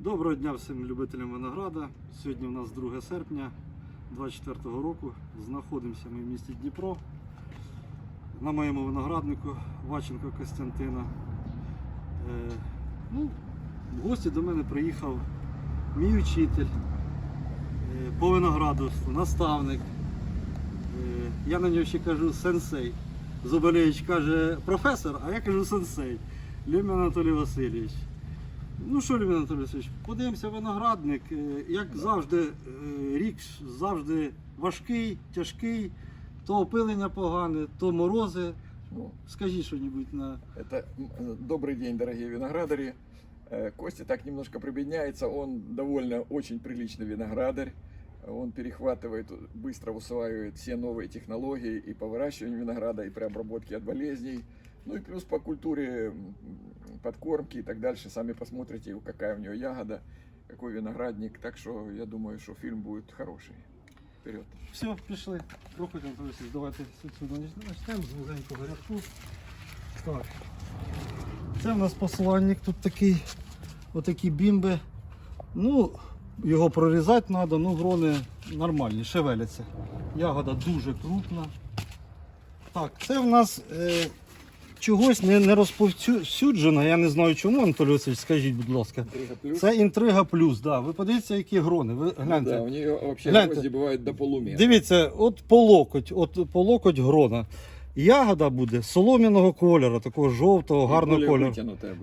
Доброго дня всім любителям винограда. Сьогодні у нас 2 серпня 2024 року. Знаходимося ми в місті Дніпро на моєму винограднику Ваченко Костянтина. Е, ну, в гості до мене приїхав мій учитель е, по виноградарству, наставник. Е, я на нього ще кажу сенсей. Зубалєвич каже професор, а я кажу сенсей. Люмін Анатолій Васильович. Ну що, Львів Анатолій Васильович, подивимося виноградник. Е, Як завжди, е, рік завжди важкий, тяжкий, то опилення погане, то морози. Ну, Скажіть щось на. это м, э, добрый день, дорогие виноградари. Э, Костя так немножко прибедняется. Он довольно очень приличный виноградарь. Он перехватывает, быстро усваивает все новые технологии и по выращиванию винограда, и при обработке от болезней. Ну и плюс по культуре подкормки и так дальше. Сами посмотрите, какая у него ягода, какой виноградник. Так что я думаю, что фильм будет хороший. Вперед. Все, пішли. Анатолій Васильович, давайте сюди почнемо з вузенького рядку. Так. Це в нас посланник, тут такий, отакі бімби. Ну, його прорізати треба, ну грони нормальні, шевеляться. Ягода дуже крупна. Так, це в нас е, чогось не, не розповсюджено, я не знаю чому, Анатолій Васильович, скажіть, будь ласка. Интрига плюс. Це інтрига плюс, да. Ви подивіться, які грони. Ви Ну гляньте. да, у вообще Гляньте. гвозди до полуметра. Дивіться, от по локоть, от по локоть грона. Ягода буде солом'яного кольору, такого жовтого, гарного кольору.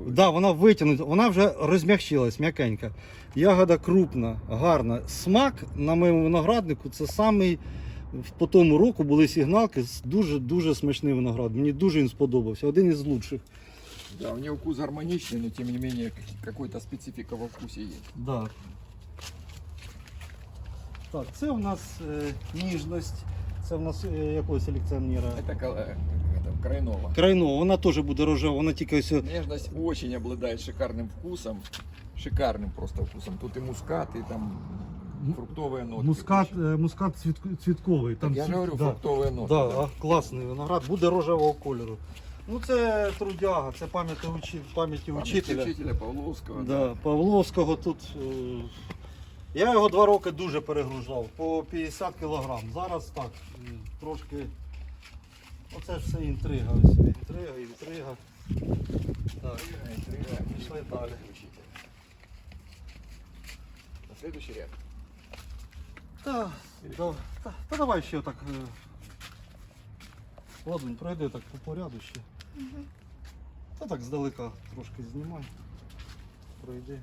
Да, вона витягнута, вона вже розм'якчилась, м'якенька. Ягода крупна, гарна. Смак на моєму винограднику це самий По тому року були сигналки з дуже дуже смачний виноград. Мені дуже він сподобався. Один із лучших. Да, у нее вкус гармоничный, но тем не менее как- какой-то специфика во вкусе есть. Да. Так, це у нас е, ніжність. Це у нас е, якого селекціонера? Это, кол- э, это крайнова. Крайно, вона теж буде рожева, вона тільки ось. Нежность очень обладает шикарным вкусом. Шикарным просто вкусом. Тут и мускат, и там фруктовые нотки. Мускат, е, мускат цвіт- цвітковий. Так я цвіт- говорю, да, фруктовые нотки. да, да. а, класний виноград, буде рожевого кольору. Ну це трудяга, це пам'яті учи, пам'яті учителя. учителя Павловского. Да, Павловського тут. е, Я його два роки дуже перегружав, по 50 кг. Зараз так, е, трошки. Оце ж все інтрига. Ось інтрига, інтрига. Так, пішли далі. Учителя. На следующий ряд. Та, да, та, та давай ще так. е, Ладно, пройди так по поряду ще. Та так здалека трошки знімай. Пройди.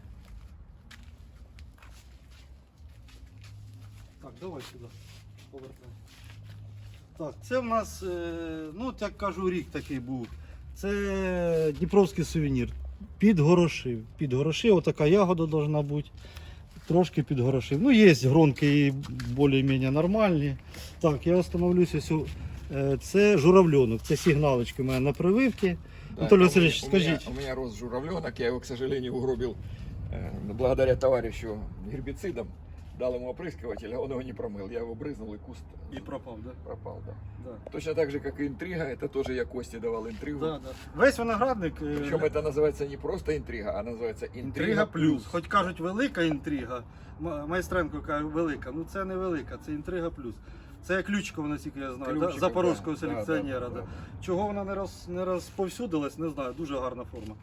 Так, давай сюди. Повертай. Так, це в нас, е, ну як кажу, рік такий був. Це Дніпровський сувенір. Під горошив. Під горошив, отака ягода должна бути. Трошки підгорошив. Ну, є гронки і більш-менш нормальні. Так, я остановлюся. сю- е, Це журавльонок, це сигналочки у мене на прививці. Да, Анатолий у меня- у меня рос журавленок, я його, к сожалению, угробил э, благодаря товаришу гербицидом Дал ему опрыскиватель, а он его не промыл. Я его брызнул, и куст І пропав, да? пропал. Да. Да. Точно так же, как и интрига, это тоже я Косте давал интригу. Да, да. Весь виноградник. е, Причем это называется не просто интрига, а называется интрига, Інтрига плюс. плюс. Хоч кажуть, велика інтрига. М- Майстренко каже, велика. Ну це не велика, це інтрига плюс. Це ключикова, наскільки я знаю, да? Ключиков, запорозького да, селекціонера. да, Да, да, да. Чого вона не, роз, не розповсюдилась, не знаю, дуже гарна форма.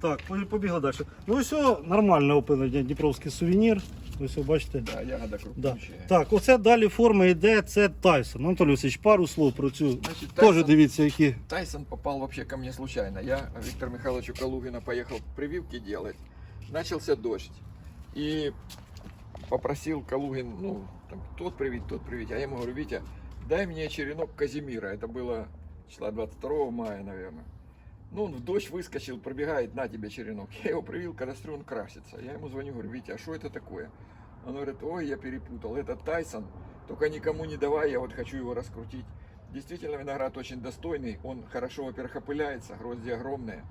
Так, пої- побігли далі. Ну ось о, нормальне опилення, Дніпровський сувенір. Ось, о, бачите. Да, ягода Да. крупнющая. Так, оце далі форма йде, це Тайсон. Анатолій Васильович, пару слов про цю. Значит, Теж Тайсон, дивіться, які. Тайсон попал вообще ко мне случайно. Я Виктор Михайловичу Калугина поехал прививки делать. Начался дождь. И попросил Калугин, ну, там, тот привить, тот привить. А я ему говорю, Витя, дай мне черенок Казимира. Это было числа 22 мая, наверное. Ну, он в дождь выскочил, пробегает, на тебе черенок. Я его привил, когда смотрю, он красится. Я ему звоню, говорю, Витя, а что это такое? Он говорит, ой, я перепутал, это Тайсон, только никому не давай, я вот хочу его раскрутить. Действительно, виноград очень достойный, он хорошо, во-первых, опыляется, грозди огромные, э,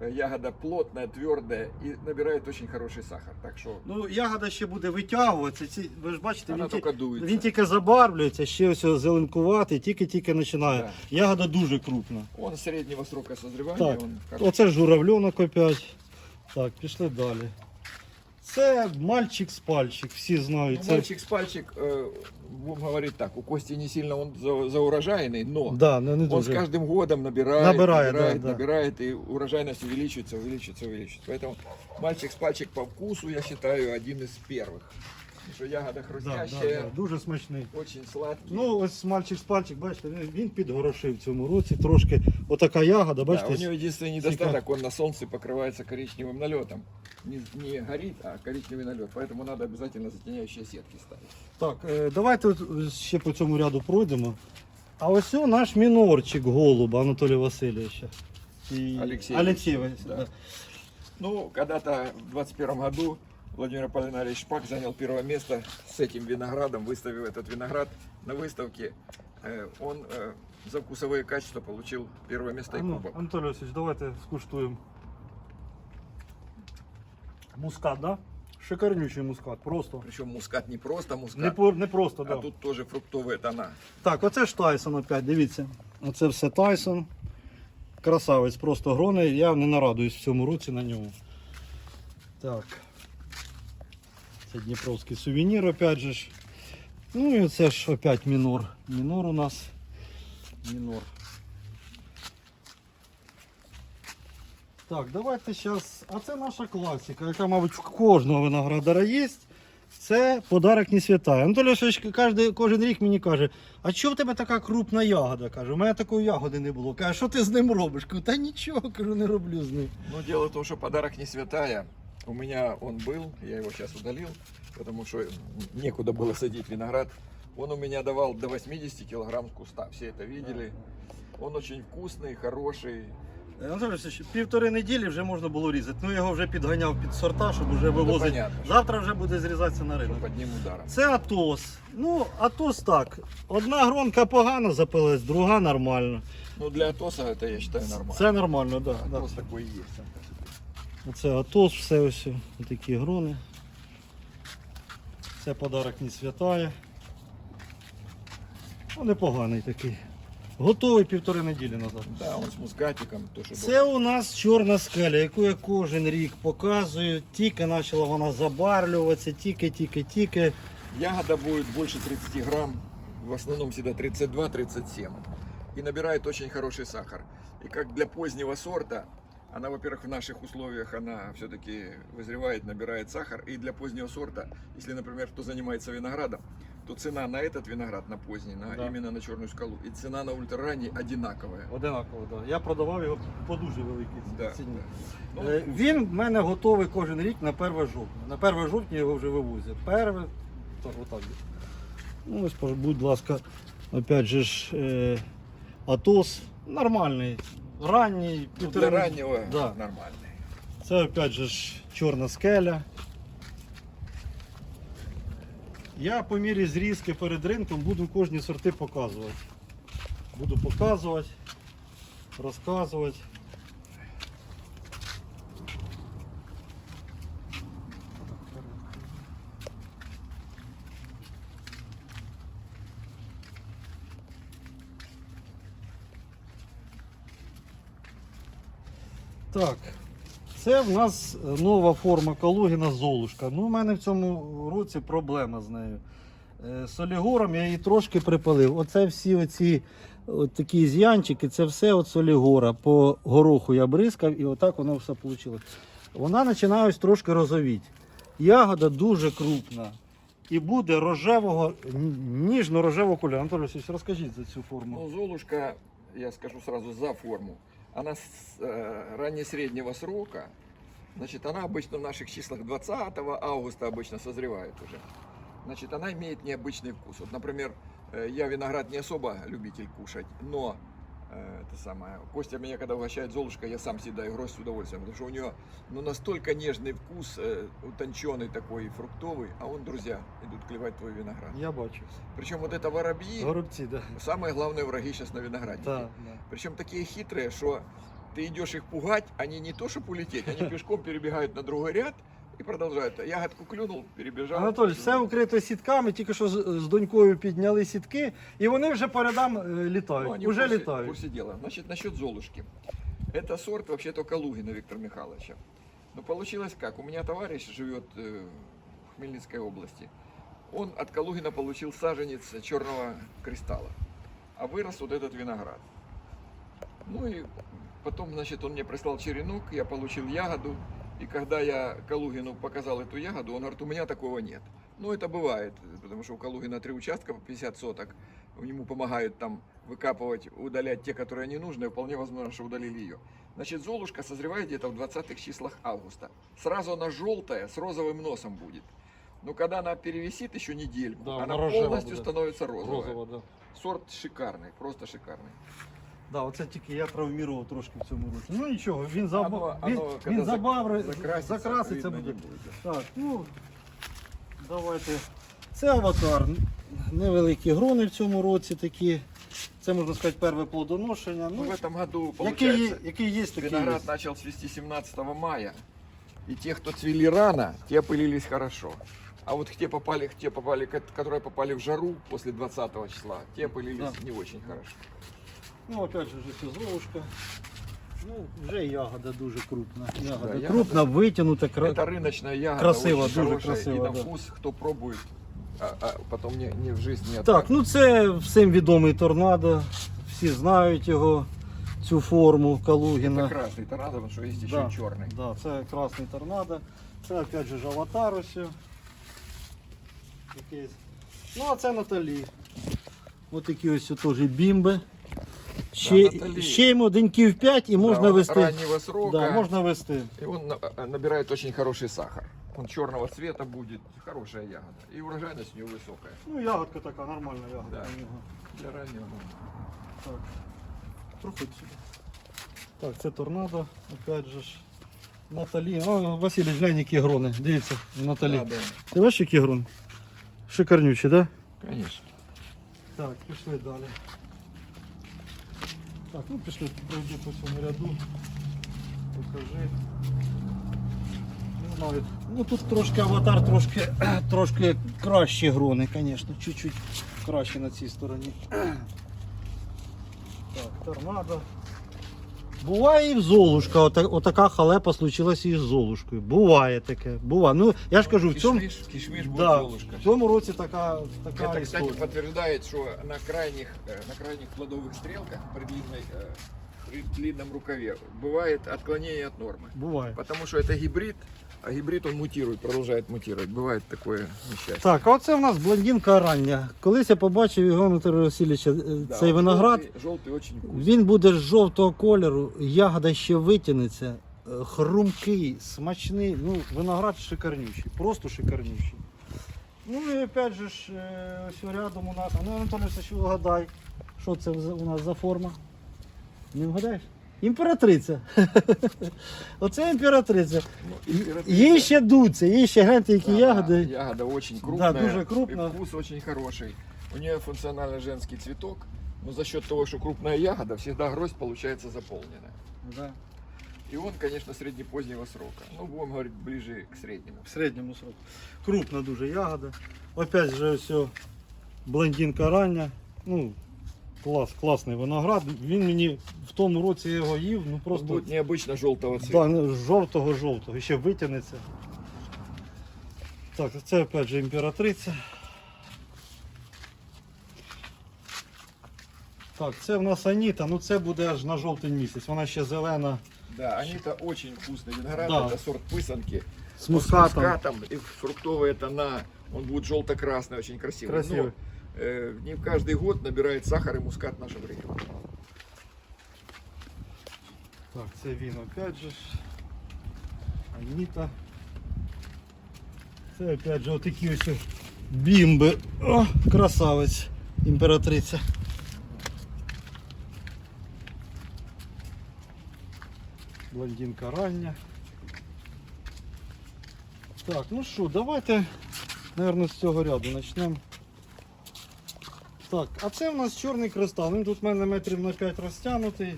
ягода плотная, твердая и набирает очень хороший сахар. Так що Ну, ягода ще буде витягуватися. Ці, ви ж бачите, Вона він, тільки дуется. він тільки забарвлюється, ще ось зеленкуватий, тільки-тільки починає. Так. Ягода дуже крупна. Он среднего срока созревания. Так, он. Оце ж журавльонок опять. Так, пішли далі. Це мальчик з пальчик, всі знають. Ну, Це... мальчик с пальчик, э, будем говорить так, у Кости не сильно он за, заурожайный, но Да, не, не он с дуже. каждым годом набирает, Набирает, набирает, да, да. набирает, и урожайность увеличивается, увеличивается, увеличивается. Поэтому мальчик с пальчик по вкусу, я считаю, один из первых. Потому что ягода Да, да, хрустящая, да, дуже смачний. очень сладкий. Ну, ось мальчик з пальчик, бачите, він- він підгорошив в цьому році трошки. Отака ягода, Да, бачите. у него единственный Цика- недостаток, он на солнце покрывается коричневым налетом. Не, не горит, а коричневый налет. Поэтому надо обязательно затеняющие сетки ставить. Так, е, давайте от ще по цьому ряду пройдемо. А ось о наш мінорчик голуба Анатолія Васильовича. І... Алексей. Алексей Васильович, Да. да. Ну, когда-то в 21 году Владимир Аполлинарьевич Шпак занял первое место с этим виноградом, выставив этот виноград на выставке. Э, Он э, за вкусовые качества получил первое место и А ну, кубок. Анатолій Васильович, давайте скуштуємо. Мускат, да? Шикарнючий мускат, просто. Причем мускат не просто мускат, Не, по- не просто, а да. тут тоже фруктовые тона. Так, оце ж Тайсон опять, дивіться. Оце все Тайсон. Красавець, просто гроний. Я не нарадуюсь в цьому році на ньому. Так. Це Дніпровський сувенір, опять же. Ну і оце ж опять мінор. Мінор у нас. Мінор. Так, давайте зараз. А це наша класика, яка, мабуть, в кожного виноградара є. Це подарок не святая. Анатолій кожен, кожен рік мені каже, а чого в тебе така крупна ягода? Каже, у мене такої ягоди не було. Каже, що ти з ним робиш? Кажу, та нічого, кажу, не роблю з ним. Но дело в том, что подарок не святая. У меня он был, я его сейчас удалил, потому что некуда было садить виноград. Он у меня давал до 80 килограмм с куста. Все это видели. Он очень вкусный, хороший. Анатолій Васильович, півтори неділі вже можна було різати. Ну його вже підганяв під сорта, щоб вже Ну, вивозити. понятно, Завтра вже буде зрізатися на что ринок. под ним ударом. Це Атос. Ну, Атос так. Одна гронка погано запилась, друга нормально. Ну, для Атоса это, я считаю, нормально. Це нормально, так. Да, Атос да. такой и есть. Оце Атос, все ось такі грони. Це подарок не святає. Ну, непоганий такий. Готовий півтори неділі назад. Да, он мускатиком. То, что Це у нас чорна скеля, яку я кожен рік показую. Тільки почала вона забарлюватися, тільки, тільки, тільки. Ягода будет больше 30 грамм, в основном всегда 32-37. И набирает очень хороший сахар. И как для позднего сорта, она, во-первых, в наших условиях, она все-таки вызревает, набирает сахар. И для позднего сорта, если, например, кто занимается виноградом, то цена на этот виноград, на поздний, на, Да. именно на черную скалу, и цена на ультраранний одинаковая. Одинаково, так. Я продавав його по дуже великій Да, ціні. да. Ну, Е, Він в мене готовий кожен рік на 1 жовтня. На 1 жовтня його вже вивозять. Перше, так, отак. десь. Ну, ось, пож- будь ласка, опять же ж, е, Атос нормальний, ранній, ну, для раннего Да. нормальний. Це опять же ж чорна скеля. Я по мірі зрізки перед ринком буду кожні сорти показувати. Буду показувати, розказувати. Так, це в нас нова форма Калугіна Золушка. Ну, у мене в цьому році проблема з нею. Е, Солігором я її трошки припалив. Оце всі оці от такі з'янчики, це все от солігора. По гороху я бризкав і отак воно все вийшло. Вона починає ось трошки розовіти. Ягода дуже крупна. І буде рожевого, ніжно-рожевого кольору. Анатолій Васильович, розкажіть за цю форму. Ну, Золушка, я скажу сразу за форму Она с э, ранне-среднего срока. Значит, она обычно в наших числах 20 августа обычно созревает уже. Значит, она имеет необычный вкус. Вот, например, э, я виноград не особо любитель кушать, но э, это самое, Костя меня когда угощает Золушка, я сам съедаю гроздь с удовольствием, потому что у нее ну, настолько нежный вкус, э, утонченный такой, фруктовый, а он, друзья, идут клевать твой виноград. Я бачу. Причем вот это воробьи, Горобці, да. самые главные враги сейчас на винограднике. Да, да. Причем такие хитрые, что ты идешь их пугать, они не то, чтобы улететь, они пешком перебегают на другой ряд и продолжают. Ягодку клюнул, перебежал. Анатолій, все укрито сітками, тільки що з, з донькою підняли сітки, і вони вже по рядам е, літають. Ну, они уже в курсе- в літають. курсе дела. Значит, насчет Золушки. Это сорт вообще-то Калугина Виктора Михайловича. Но получилось как? У меня товарищ живет э, в Хмельницкой области. Он от Калугина получил саженец черного кристалла. А вырос вот этот виноград. Ну и потом, значит, он мне прислал черенок, я получил ягоду. И когда я Калугину показал эту ягоду, он говорит, у меня такого нет. Ну, это бывает, потому что у Калугина три участка по 50 соток. Ему помогают там выкапывать, удалять те, которые не нужны. Вполне возможно, что удалили ее. Значит, Золушка созревает где-то в 20-х числах августа. Сразу она желтая, с розовым носом будет. Но когда она перевисит еще недельку, Да, она она полностью будет. становится розовая. Розова, да. Сорт шикарний, просто шикарний. Да, оце тільки я травмірував трошки в цьому році. Ну нічого, він, заб... Оно- він, оно, він когда забаври... закраситься, закраситься видно буде. не буде. Так, ну давайте. Це аватар. Невеликі грони в цьому році такі. Це можна сказати перше плодоношення. Ну, в Ну, этом году, який, є, получается, який є, такий є. виноград начал цвести 17 мая. И те, кто цвели рано, те опылились хорошо. А вот те попали, те попали, ко- которые попали в жару после 20 числа, те опылились Да. не очень хорошо. Ну, опять же, вже фізовушка. Ну, вже ягода дуже крупна. Ягода Да, ягода- крупна, витягнута. Кра... Это рыночная ягода, красиво, очень дуже хорошая, красиво, и на да. вкус, кто пробует, а, а потом не, не в жизни не Так, откажет. ну це всім відомий торнадо. Всі знають його, цю форму Калугіна. Это красный торнадо, потому что есть еще Да. и черный. Да, це красний торнадо. Це опять же ж аватар ось. Якийсь. Ну, а це Наталі. Ось такі ось теж бімби. Ще, Наталі. ще йому деньків 5 і можна Да, он вести. раннего срока. Да, можна вести. И он на- а, набирает очень хороший сахар. Он черного цвета будет, хорошая ягода. И урожайность у него высокая. Ну, ягодка така, нормальна ягодка Да. у нього. Для раннего. Так. Проходь сюди. Так, це торнадо, опять же ж. Наталі. О, Василь, глянь, які грони. Дивіться, Наталі. Да, да, Ти бачиш, які грони? Шикарнючі, так? Да? конечно. Так, пішли далі. Так, ну пішли, пройди по цьому ряду. Покажи. Не знаю. Ну тут трошки аватар, трошки, трошки кращі грони, звісно, чуть-чуть краще на цій стороні. Так, торнадо. Буває і в Золушка, ота, отака халепа случилася і з Золушкою. Буває таке. Буває. Ну, я ж кажу, в цьому, Кишмиш, кишмиш будет да, Золушка. в цьому році така, така Это, кстати, історія. подтверждает, что на крайних, э, на крайних плодовых стрелках при, длинной, э, при длинном рукаве бывает отклонение от нормы. Буває. Потому что это гибрид, а гибрид он мутирует, продолжает мутировать. Бывает такое несчастье. Так, а оце в нас блондинка рання. Колись я побачив його Анатолія Васильовича, е, Да, цей он виноград. Желтый, желтый очень вкусный. Він буде з жовтого кольору, ягода ще витягнеться, е, хрумкий, смачний. Ну, виноград шикарнючий, просто шикарнючий. Ну і опять же ж, е, ось рядом у нас. А ну, Анатолій Васильович, вгадай, що це за- у нас за форма? Не вгадаєш? Імператриця. Оце імператриця. Ну, императрица- Їй ще дуться, їй ще гляньте, які Да, ягоди. Ягода очень крупная. дуже крупная. И вкус очень хороший. У нее функционально женский цветок. Но за счет того, что крупная ягода, всегда гроздь получается заполненная. Да. И он, конечно, среднепозднего срока. Ну, будем говорить, ближе к среднему. В середньому сроку. Крупна дуже ягода. Опять же все блондинка рання. Ну, клас, класний виноград. Він мені в тому році я його їв, ну Просто просто будет необычно желтого цвета. да, ну, жовтого-жовтого. І ще витягнеться. Так, це опять же імператриця. Так, це в нас Аніта, ну це буде аж на жовтень місяць. Вона ще зелена Да, они-то очень вкусные. Виноград Да. это сорт пысанки. з Он мускатом. мускатом, и фруктовые тона. Он будет желто-красный, очень красивый. Красивый. Но, э, не каждый год набирает сахар и мускат наша время. Так, це він опять же. Аніта. Це опять же отакі ось бімби. О, красавець, імператриця. Блондинка рання. Так, ну що, давайте, мабуть, з цього ряду почнемо. Так, а це в нас чорний кристал. Він тут в мене метрів на 5 розтягнутий.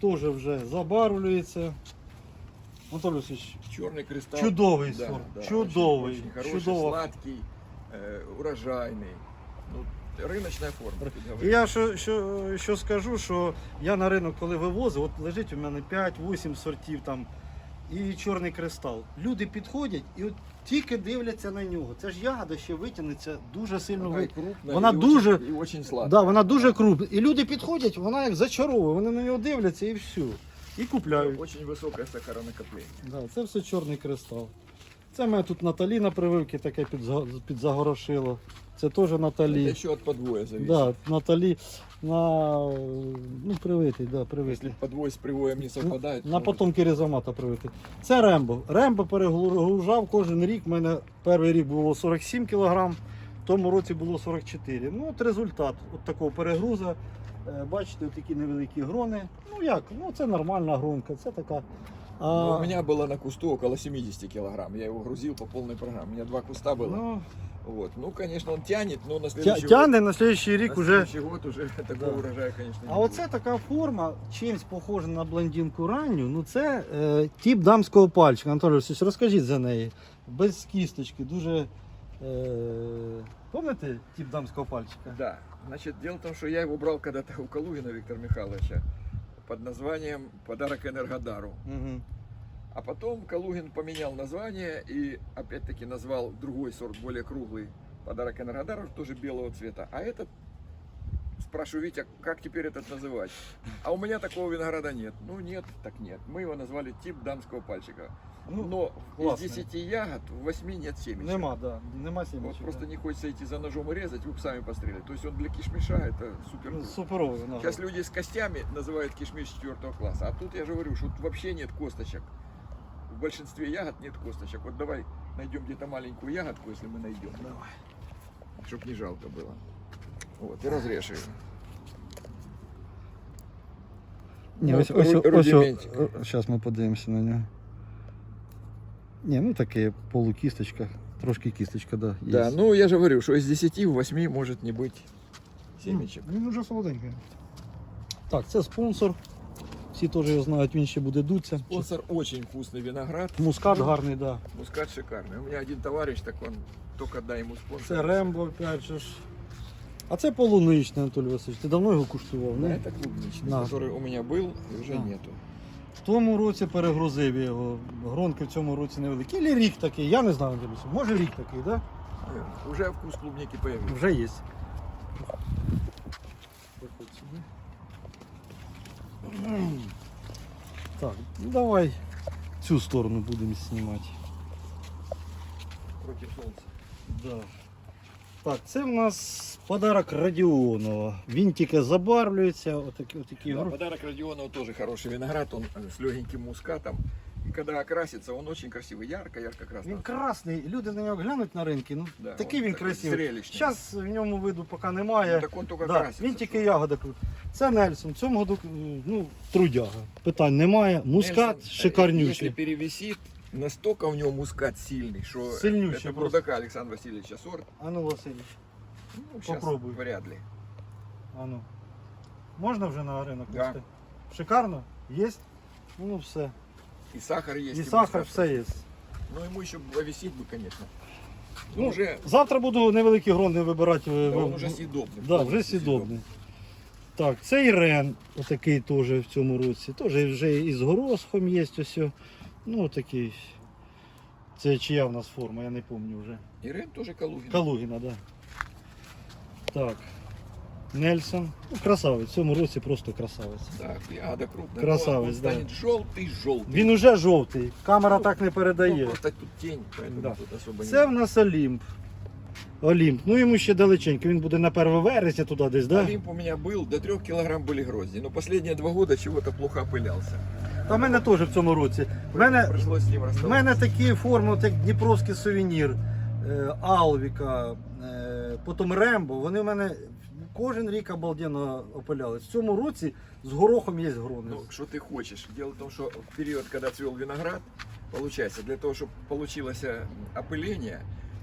Теж вже забарвлюється. Анатолій Васильович, Черный кристалл. чудовий Да, сорт. да, чудовий. Очень, очень хороший, чудово. сладкий, э, урожайный. Ну, рыночная форма. тут І говорится. я що, що, що скажу, що я на ринок, коли вивозив, от лежить у мене 5-8 сортів там і чорний кристал. Люди підходять і от тільки дивляться на нього. Це ж ягода ще витягнеться дуже сильно. Вона крупна, Вона і дуже- очень, и очень сладкая. Да, вона дуже крупна. І люди підходять, вона як зачаровує, вони на нього дивляться і все. І купляють. Очень высокое сахаронакопление. Да, це все чорний кристал. Це мене тут Наталі на прививки таке підзагорошило. Це теж Наталі. еще от подвоя зависит. Да, Наталі на ну, привитий, да, привитий. подвой с привоем не совпадает, На то- потомки різомата привитий. Це Рембо. Рембо перегружав кожен рік. У мене перший рік було 47 кг, в тому році було 44. Ну, от результат от такого перегруза. Е, Бачите, такі невеликі грони. Ну як? Ну це нормальна гронка, це така. А, Ну, у меня было на кусту около 70 килограмм. Я его грузил по полной программе. У меня два куста было. ну, Вот. Ну, конечно, он тянет, но на тя- следующий тяне на слідчий год, рік на уже. следующий год уже такого урожая, конечно, не А будет. оце така форма, чимсь похожа на блондинку ранню. Ну це е, тип дамського пальчика. Анатолій Васильович, розкажіть за неї. Без кісточки, дуже. Е, пам'ятаєте тип дамського пальчика? Да. Значит, дело в том, что я его брал когда-то у Калугина Виктора Михайловича под названием «Подарок Энергодару». Угу. А потом Калугин поменял название и опять-таки назвал другой сорт, более круглый, «Подарок Энергодару», тоже белого цвета. А этот, спрашиваю, Витя, как теперь этот называть? А у меня такого винограда нет. Ну нет, так нет. Мы его назвали тип дамского пальчика. Ну, Но классный. из 10 ягод в 8 нет семечек. Нема, да. Нема Вот сімечок. просто да. не хочется идти за ножом и резать, вы бы сами пострелили. То есть он для кишмиша это супер. Ну, суперовий. Да. Сейчас люди с костями называют кишмиш четвертого класса, а тут я же говорю, что тут вообще нет косточек. В большинстве ягод нет косточек. Вот давай найдем где-то маленькую ягодку, если мы найдем, Давай. чтобы не жалко было. Вот, и разрежь ее. Ні, Ну, ось, ось, ру- ось, ось, рудиментик. зараз ми подивимося на нього. Ні, ну таке полукісточка. Трошки кісточка, да. Є. Да, ну я же говорю, что из 10 в 8 может не быть семечек. Він уже солоденький. Так, це спонсор. Всі теж його знають, він ще буде дуться. Спонсор очень вкусный виноград. Мускат гарний, да. Мускат шикарный. У меня один товарищ, так он только дай ему спонсор. Це Рембо, опять же ж. А це полуничний, Анатолій Васильович. Ти давно його куштував? Да, ні? это клубничный, Да. который у меня был и уже Да. нету. В тому році перегрузив я його. Гронки в цьому році невеликі. Ілі рік такий, я не знаю, Анатолій Може рік такий, так? Наверное. Уже вкус клубники появился. Вже є. Так, ну давай цю сторону будемо знімати. Против солнца. Да. Так, це в нас подарок Радіонова. Він тільки забарвлюється. Отакі, отакі Да, гро- подарок Родионова тоже хороший виноград, он э, с легеньким мускатом. И когда окрасится, он очень красивый, ярко-ярко красный. Він красний, люди на нього глянуть на ринки. Ну, Да, такий он він такий красивий. зрелищний. Зараз в ньому виду поки немає. Ну, так он только Да, красится. він тільки что- ягода крут. Це Нельсон. В цьому году ну, трудяга. Питань немає. Мускат Нельсон, э, шикарнючий. Если перевесит, настолько в нем мускат сильный, что Сильнющий это просто. Бурдака Александра Васильевича сорт. А ну, Васильович, Ну, щас Попробуй. Вряд ли. а ну. Можна вже на ринок Да. вести? Шикарно? Є? Ну все. И сахар есть. І сахар, мускат. все є. Ну, ему еще повисеть бы, конечно. Ну, Ну, уже, Завтра буду невеликі грони вибирати. да, в- он в- уже съедобный. Да, вже полностью сідобний. Так, це Ірен, отакий теж в цьому році. Теж вже і з горосхом є ось. о. Ну, такий. Це чия в нас форма, я не пам'ятаю вже. Ирен тоже Калугин. Калугіна, так. Да. Так. Нельсон. Ну, красавець. В цьому році просто красавець. Так, ягода крупная. Красавец, он да. станет желтый-желтый. Він уже жовтий. Камера Ну, так не Ну, передає. просто тут тень, поэтому Да. тут особо Це в не... нас Олімп. Олімп. Ну йому ще далеченько. Він буде на 1 вересня туди десь, да? Олимп у меня был, до 3 килограмм были грозди, но последние два года чего-то плохо опылялся. Та в мене теж в цьому році. В мене, Пришлось с ним в расставаться. мене такі форми, от як Дніпровський сувенір, е, Алвіка, е, потім Рембо. Вони в мене кожен рік обалденно опилялись. В цьому році з горохом є грони. Ну, что ты хочешь? Дело в том, что в период, когда цвел виноград, получается, для того, чтобы получилось э, опыление,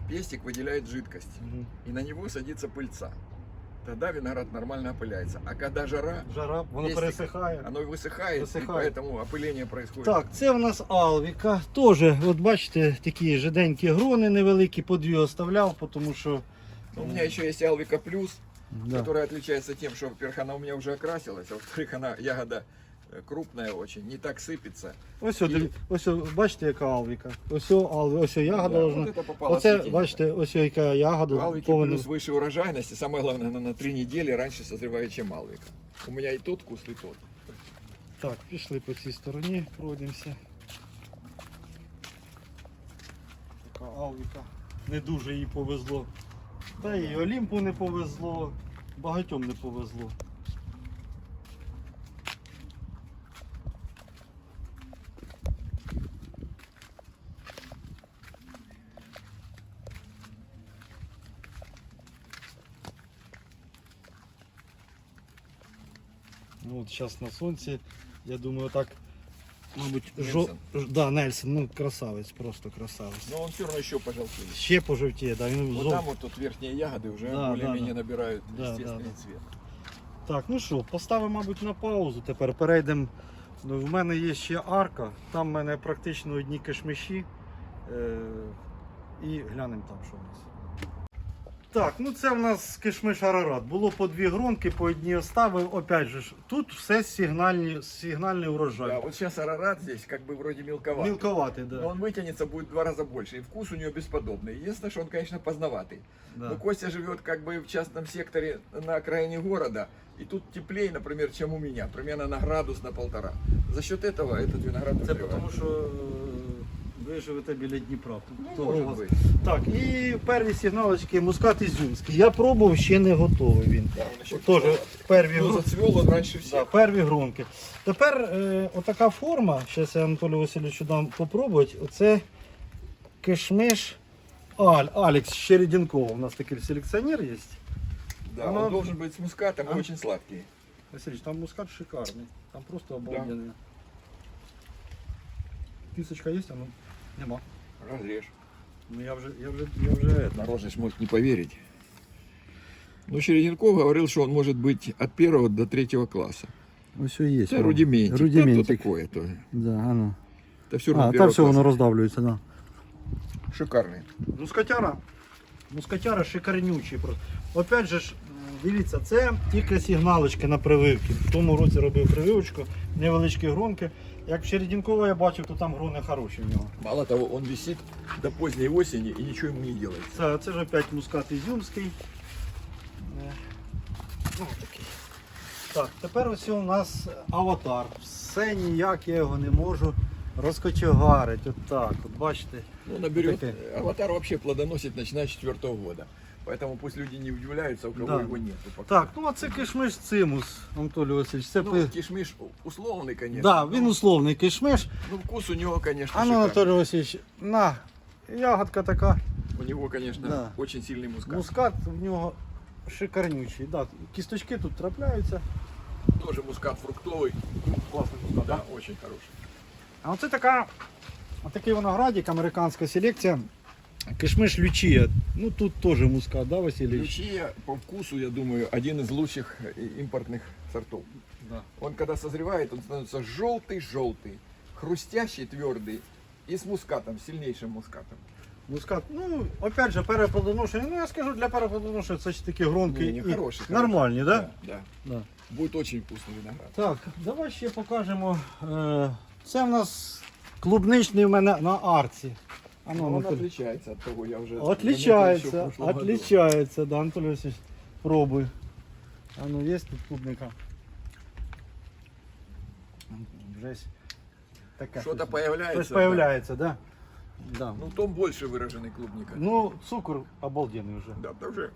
пестик выделяет жидкость, Мгм. и на него садится пыльца. Тогда виноград нормально опыляется. А когда жара, Жара, воно Пестик. пересихає. оно высыхает, Высыхает. и поэтому опыление происходит. Так, це в нас Алвіка. Теж, от бачите, такі жиденькі грони невеликі, по дві оставляв, тому що. Ну, у меня еще есть Алвика Плюс, Да. которая отличается тем, что, во-первых, она у меня уже окрасилась, а во-вторых, она ягода э, крупная очень, не так сыпется. Ось, о, диві- ось, о, бачите, яка алвіка. Ось, о, алві, ось о, ягода Да, должна. вот это попало Оце, цветение. бачите, ось о, яка ягода Алвики повинна. плюс выше урожайности, самое главное, она на три недели раньше созревает, чем алвика. У меня и тот вкус, и тот. Так, пішли по цій стороні, пройдемося. Така алвіка. Не дуже їй повезло. Та і Олімпу не повезло, багатьом не повезло. Зараз на сонці, я думаю, так, мабуть, жо... Да, Нельсон, ну красавець, просто красавець. Но он все равно еще пожелтеет. Ще пожовтіє, да, він Вот зов... там вот тут верхние ягоды уже Да, более-менее да, да. набирают Да, естественный да, да. цвет. Так, ну що, поставимо, мабуть, на паузу. Тепер перейдемо. Ну, в мене є ще арка, там в мене практично одні кишмиші. Е- і глянемо там, що в нас. Так, ну це в нас кишмиш Арарат. Було по дві гронки, по одній оставив. Опять же, ж, тут все сигнальні, сигнальний урожай. Да, вот сейчас арарат здесь как бы вроде мелковатый. Мілковатий, Но да. он вытянется будет в два раза больше. И вкус у него бесподобный. Единственное, что он, конечно, поздноватый. да. Но Костя живет как бы в частном секторе на окраине города. И тут теплее, например, чем у меня. Примерно на градус, на полтора. За счет этого этот виноград Це вызревает. тому, що е, ви живете біля Дніпра. Ну, может вас- быть. Так, і перві сигналочки мускат ізюмський. Я пробував, ще не готовий він. Да, он перві Ну, зацвел он раньше да, перві гронки. Тепер е, отака форма, зараз я Анатолію Васильовичу дам попробувати. Оце кишмиш Аль, Алекс Щереденков. У нас такий селекціонер є. Да, Ну, он должен быть с мускатом а? очень сладкий. Васильович, там мускат шикарний. Там просто обалденний. Кисочка є, а ну нема. Разрежь. Ну я вже, я вже, я вже это. Нарожность может не поверить. Но Череденков говорил, что он может быть от первого до третьего класса. Ось є. Это рудиментик. Рудиментик. Да, то такое то. Да, ано. Это все А, равно та все воно роздавлюється, да. Шикарный. Мускатяра. Мускатяра шикарнючий просто. Опять же ж, м, дивіться, це тільки сигналочки на прививки. В тому році робив прививочку, невеличкі гронки. Як в я бачив, то там грони хороші в нього. Мало того, он висит до поздней осени и ничего ему не делается. Це, це ж опять мускат ізюмський. Е, Ну, такий. Так, тепер ось у нас аватар. Все ніяк я його не можу розкочегарити. От так, от бачите. Ну, наберет. Такая. Аватар вообще плодоносит начиная с четвертого года. Поэтому пусть люди не удивляются, у кого Да. его нет. пока. Так, ну а це кишмиш цимус, Анатолій Васильович. Це Ну, пи- кишмиш условный, конечно. Да, він но- условний кишмиш. Ну, вкус у него, конечно, А ну, шикарный. Анатолій Васильович, на, ягодка така, У него, конечно, Да. очень сильный мускат. мускат в нього шикарнючий. Да, кісточки тут трапляються. Тоже мускат фруктовый. Класний мускат. Да, очень хороший. А оце така, отакий виноградик, американська селекція. Кишмиш Лючія. Ну тут теж мускат, да, Васильович? Лючия по вкусу, я думаю, один из лучших э, импортных сортов. Да. Он когда созревает, он становится желтый-желтый, хрустящий, твердый и с мускатом, сильнейшим мускатом. Мускат, ну, опять же, переплодоношення. Ну, я скажу, для переплодоношення це ж такі гронки. Не, не, і хороший, Нормальні, хороший. да? Да, да. Да. Будет очень вкусный виноград. Так, давай ще покажемо. Е, Це в нас клубничний в мене на арці. А ну, Но он Анатолій. отличается от того, я уже заметил еще в Отличается, прошлом году. отличается, да, Анатолий Васильевич, пробуй. А ну есть тут клубника? Жесть. Такая Что-то щось. появляется. Щось появляется, да? Да. Да. Ну, том больше выраженный клубника. Ну, цукор обалденний вже. да, да уже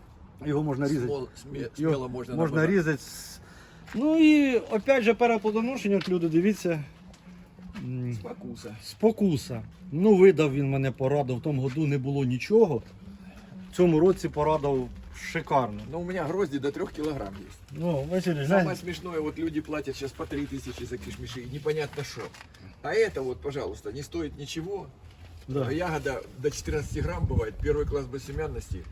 Його можна різати. смол- сме- Його смело можно можна наблюдать. різати. з- Ну і опять же переплодоношення, от люди, дивіться. м, Спокуса. Спокуса. Ну, видав він мене порадив. В тому году не було нічого. В цьому році порадив шикарно. Но у меня грозди до 3 килограмм есть. Ну, Василий, Самое глянь. смешное, вот люди платят сейчас по 3 тысячи за кишмиши, непонятно что. А это вот, пожалуйста, не стоит ничего. Да. А ягода до 14 грамм бывает, первый класс бассемянности.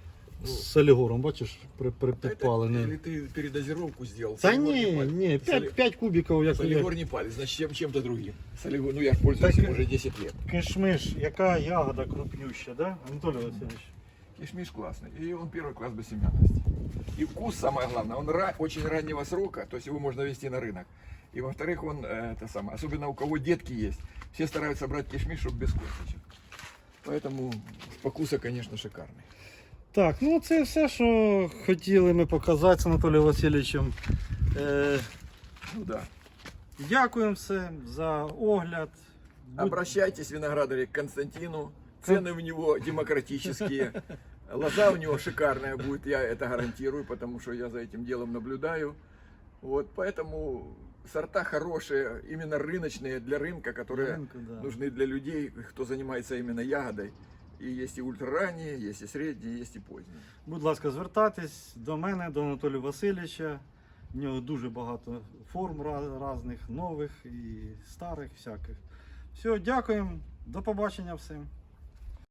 Ну, З солігором, бачиш, при, при, это- підпалений. или ты передозировку сделал. Та солигор не ні, палит. ні, 5, Соли- 5 кубиків, як Солигор як не палит, значит чем, чем-то другим. Солигор, ну я ж пользуюсь Так, им уже 10 лет. кишмиш, яка ягода крупнюща, да? Анатолій Васильович? Кишмиш классный. И он первый класс бассемянности. И вкус самое главное, он ра- очень раннего срока, то есть его можно вести на рынок. И во-вторых, он, э, это самое, особенно у кого детки есть, все стараются брать кишмиш, чтобы без косточек. Поэтому вкуса, конечно, шикарный. Так, ну це все, що хотіли ми показати з Анатолієм Васильовичем. Е, Ну да. дякуємо всім за огляд. Будь- Обращайтесь, виноградари, к Константину. Цены у него демократические. Лоза у него шикарная будет, я это гарантирую, потому что я за этим делом наблюдаю. Вот, поэтому сорта хорошие, именно рыночные для рынка, которые Ринку, да. нужны для людей, кто занимается именно ягодой. И є і ультраранні, є і середні, є і поздні. Будь ласка, звертайтесь до мене, до Анатолія Васильовича. В нього дуже багато форм різних, нових і старих, всяких. Все, дякуємо. До побачення всім.